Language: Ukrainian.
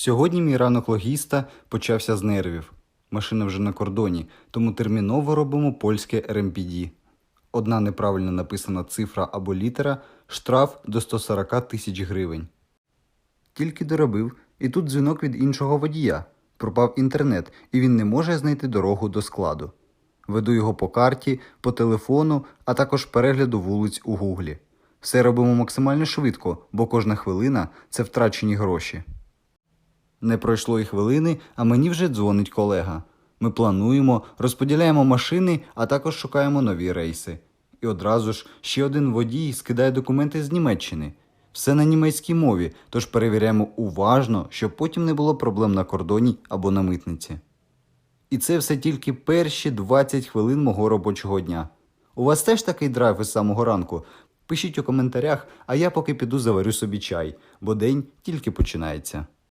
Сьогодні мій ранок логіста почався з нервів. Машина вже на кордоні, тому терміново робимо польське РМПД. Одна неправильно написана цифра або літера штраф до 140 тисяч гривень. Тільки доробив, і тут дзвінок від іншого водія. Пропав інтернет, і він не може знайти дорогу до складу. Веду його по карті, по телефону, а також перегляду вулиць у гуглі. Все робимо максимально швидко, бо кожна хвилина це втрачені гроші. Не пройшло і хвилини, а мені вже дзвонить колега. Ми плануємо, розподіляємо машини, а також шукаємо нові рейси. І одразу ж ще один водій скидає документи з Німеччини. Все на німецькій мові, тож перевіряємо уважно, щоб потім не було проблем на кордоні або на митниці. І це все тільки перші 20 хвилин мого робочого дня. У вас теж такий драйв із самого ранку? Пишіть у коментарях, а я поки піду заварю собі чай, бо день тільки починається.